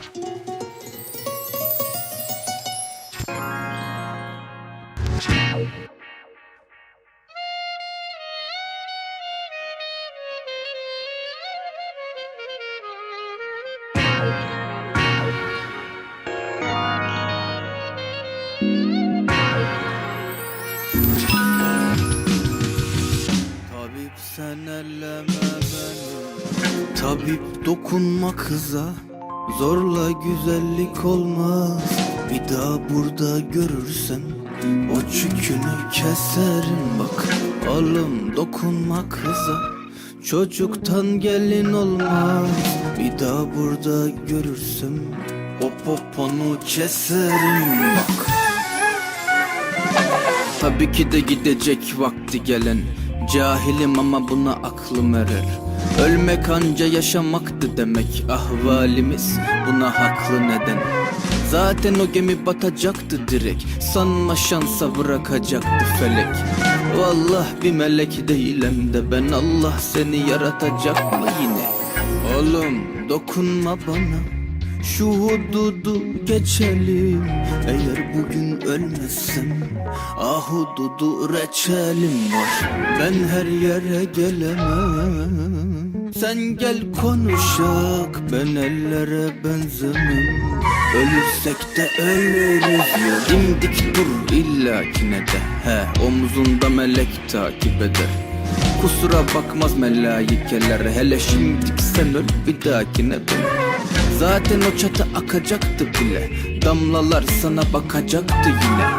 Tabip sen elleme beni. Tabip dokunma kıza Zorla güzellik olmaz. Bir daha burada görürsem O çükünü keserim. Bak Oğlum dokunma kıza. Çocuktan gelin olmaz. Bir daha burada görürsem O poponu keserim. Bak. Tabii ki de gidecek vakti gelen Cahilim ama buna aklım erer Ölmek anca yaşamaktı demek Ahvalimiz. Buna haklı neden? Zaten o gemi batacaktı direkt. Sanma şansa bırakacaktı felek. Vallah bir melek değilim de ben. Allah seni yaratacak mı yine? Oğlum dokunma bana. Şu hududu geçelim. Eğer bugün ölmezsem Ahududu reçelim var. Ben her yere gelemem Sen gel konuşak Ben ellere benzemem. Ölürsek de ölürüz. Ya Dimdik dur illakine de. He omzunda melek takip eder. Kusura bakmaz melaikeler Hele şimdik sen öl bir dahakine dön. Zaten o çatı akacaktı bile Damlalar sana bakacaktı yine.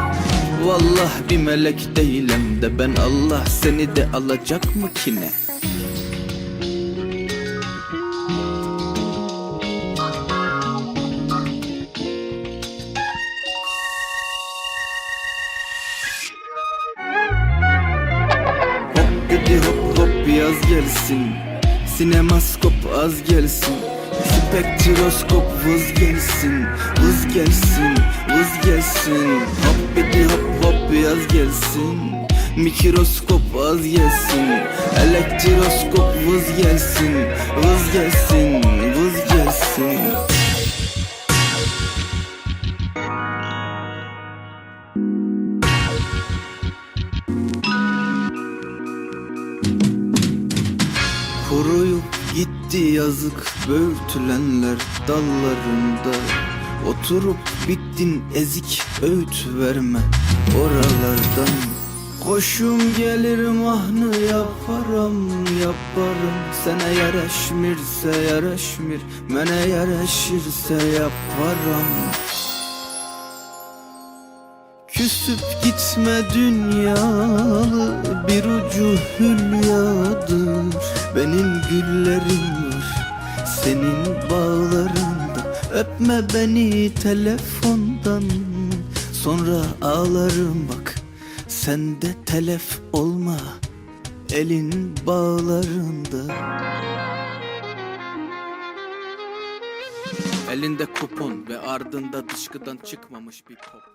Vallah bir melek değilim de ben Allah seni de alacak mı ki ne? Dedi hop hop yaz gelsin. Sinemaskop az gelsin. Spektroskop vız gelsin. Vız gelsin vız gelsin. Hop dedi hop hop yaz gelsin. Mikroskop az gelsin. Elektroskop Vız gelsin vız gelsin gitti yazık böğürtülenler dallarında. Oturup bittin ezik öğüt verme oralardan. Koşum gelirim ahnı yaparım yaparım. Sana yaraşmirse yaraşmir Mene yaraşırsa yaparım. Küsüp gitme dünyalı bir ucu hülyadır Benim güllerim var senin bağlarında. Öpme beni telefondan sonra ağlarım bak. Sen de telef olma elin bağlarında. Elinde kupon ve ardında dışkıdan çıkmamış bir popon